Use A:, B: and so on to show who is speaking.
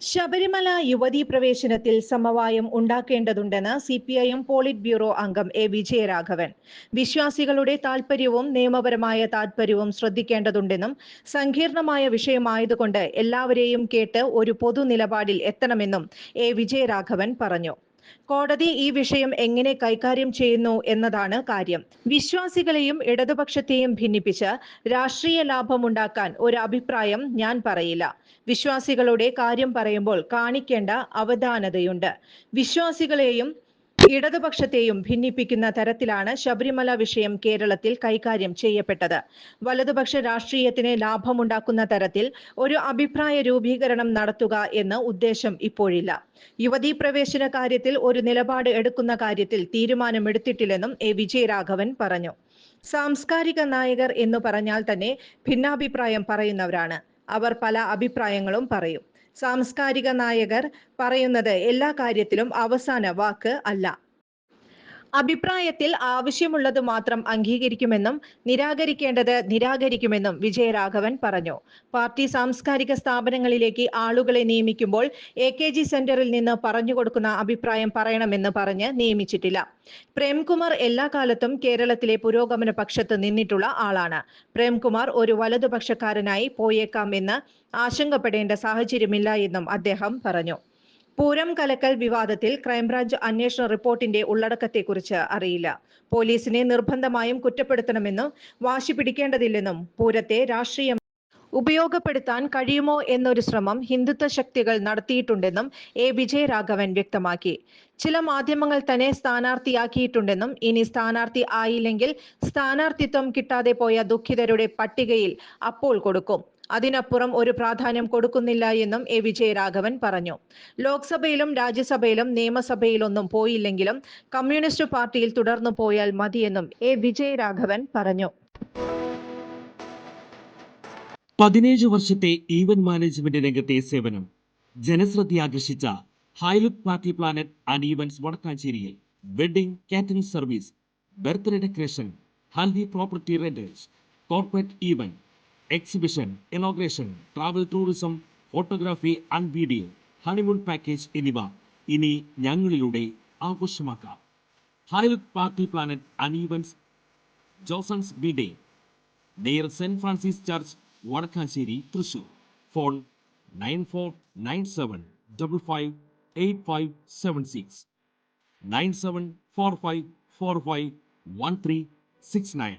A: ശബരിമല യുവതീ പ്രവേശനത്തിൽ സമവായം ഉണ്ടാക്കേണ്ടതുണ്ടെന്ന് C P I M politburo അംഗം എ വിജയരാഘവൻ. വിശ്വാസികളുടെ താൽപര്യവും നിയമപരമായ താൽപര്യവും ശ്രദ്ധിക്കേണ്ടതുണ്ടെന്നും സങ്കീർണമായ വിഷയമായതുകൊണ്ട് എല്ലാവരെയും കേട്ട് ഒരു പൊതു നിലപാടിൽ എത്തണമെന്നും എ വിജയരാഘവൻ പറഞ്ഞു. കോടതി ഈ വിഷയം എങ്ങനെ കൈകാര്യം ചെയ്യുന്നു എന്നതാണ് കാര്യം. വിശ്വാസികളെയും ഇടതുപക്ഷത്തെയും ഭിന്നിപ്പിച്ച് രാഷ്ട്രീയ ലാഭമുണ്ടാക്കാൻ ഒരു അഭിപ്രായം ഞാൻ പറയില്ല. വിശ്വാസികളുടെ കാര്യം പറയുമ്പോൾ കാണിക്കേണ്ട അവധാനതയുണ്ട്. വിശ്വാസികളെയും ഇടതുപക്ഷത്തെയും ഭിന്നിപ്പിക്കുന്ന തരത്തിലാണ് ശബരിമല വിഷയം കേരളത്തിൽ കൈകാര്യം ചെയ്യപ്പെട്ടത്. വലതുപക്ഷ രാഷ്ട്രീയത്തിന് ലാഭമുണ്ടാക്കുന്ന തരത്തിൽ ഒരു അഭിപ്രായ രൂപീകരണം നടത്തുക എന്ന ഉദ്ദേശം ഇപ്പോഴില്ല. യുവതീ പ്രവേശന കാര്യത്തിൽ ഒരു നിലപാട് എടുക്കുന്ന കാര്യത്തിൽ തീരുമാനമെടുത്തിട്ടില്ലെന്നും എ. വിജയരാഘവൻ പറഞ്ഞു. സാംസ്കാരിക നായകർ എന്ന് പറഞ്ഞാൽ തന്നെ ഭിന്നാഭിപ്രായം പറയുന്നവരാണ്. അവർ പല അഭിപ്രായങ്ങളും പറയും. സാംസ്കാരിക നായകർ പറയുന്നത് എല്ലാ കാര്യത്തിലും അവസാന വാക്ക് അല്ല. അഭിപ്രായത്തിൽ ആവശ്യമുള്ളത് മാത്രം അംഗീകരിക്കുമെന്നും നിരാകരിക്കേണ്ടത് നിരാകരിക്കുമെന്നും വിജയരാഘവൻ പറഞ്ഞു. പാർട്ടി സാംസ്കാരിക സ്ഥാപനങ്ങളിലേക്ക് ആളുകളെ നിയമിക്കുമ്പോൾ എ കെ ജി സെന്ററിൽ നിന്ന് പറഞ്ഞു കൊടുക്കുന്ന അഭിപ്രായം പറയണമെന്ന് പറഞ്ഞ് നിയമിച്ചിട്ടില്ല. പ്രേംകുമാർ എല്ലാ കാലത്തും കേരളത്തിലെ പുരോഗമന പക്ഷത്ത് നിന്നിട്ടുള്ള ആളാണ്. പ്രേംകുമാർ ഒരു വലതുപക്ഷക്കാരനായി പോയേക്കാം എന്ന് ആശങ്കപ്പെടേണ്ട സാഹചര്യമില്ല എന്നും അദ്ദേഹം പറഞ്ഞു. പൂരം കലക്കൽ വിവാദത്തിൽ ക്രൈംബ്രാഞ്ച് അന്വേഷണ റിപ്പോർട്ടിന്റെ ഉള്ളടക്കത്തെക്കുറിച്ച് അറിയില്ല. പോലീസിനെ നിർബന്ധമായും കുറ്റപ്പെടുത്തണമെന്നും വാശി പിടിക്കേണ്ടതില്ലെന്നും പൂരത്തെ രാഷ്ട്രീയം ഉപയോഗപ്പെടുത്താൻ കഴിയുമോ എന്നൊരു ശ്രമം ഹിന്ദുത്വ ശക്തികൾ നടത്തിയിട്ടുണ്ടെന്നും എ. വിജയരാഘവൻ വ്യക്തമാക്കി. ചില മാധ്യമങ്ങൾ തന്നെ സ്ഥാനാർത്ഥിയാക്കിയിട്ടുണ്ടെന്നും ഇനി സ്ഥാനാർത്ഥി ആയില്ലെങ്കിൽ സ്ഥാനാർത്ഥിത്വം കിട്ടാതെ പോയ ദുഃഖിതരുടെ പട്ടികയിൽ അപ്പോൾ കൊടുക്കും. അതിനപ്പുറം ഒരു പ്രാധാന്യം കൊടുക്കുന്നില്ല എന്നും എ. വിജയരാഘവൻ പറഞ്ഞു. ലോക്സഭയിലും രാജ്യസഭയിലും നിയമസഭയിലൊന്നും പോയില്ലെങ്കിലും കമ്മ്യൂണിസ്റ്റ് പാർട്ടിയിൽ തുടർന്നു പോയാൽ മതിയെന്നും എ. വിജയരാഘവൻ പറഞ്ഞു.
B: പതിനേഴ് വർഷത്തെ ഈവന്റ് മാനേജ്മെന്റ് രംഗത്തെ സേവനം. ജനശ്രദ്ധ ആകർഷിച്ച Highlook party planet and events വടക്കാഞ്ചേരിയിൽ wedding catering service birthday decoration haldi property renters corporate event exhibition inauguration travel tourism photography and video honeymoon package എന്നിവ ഇനി ഞങ്ങളിലൂടെ ആഘോഷമാക്കാം. Highlook party planet അനീവൻസ് Johnsons B day near saint Francis church Vadakkanchery Thrissur. Phone nine four nine seven double five eight five seven six nine seven four five four five one three six nine.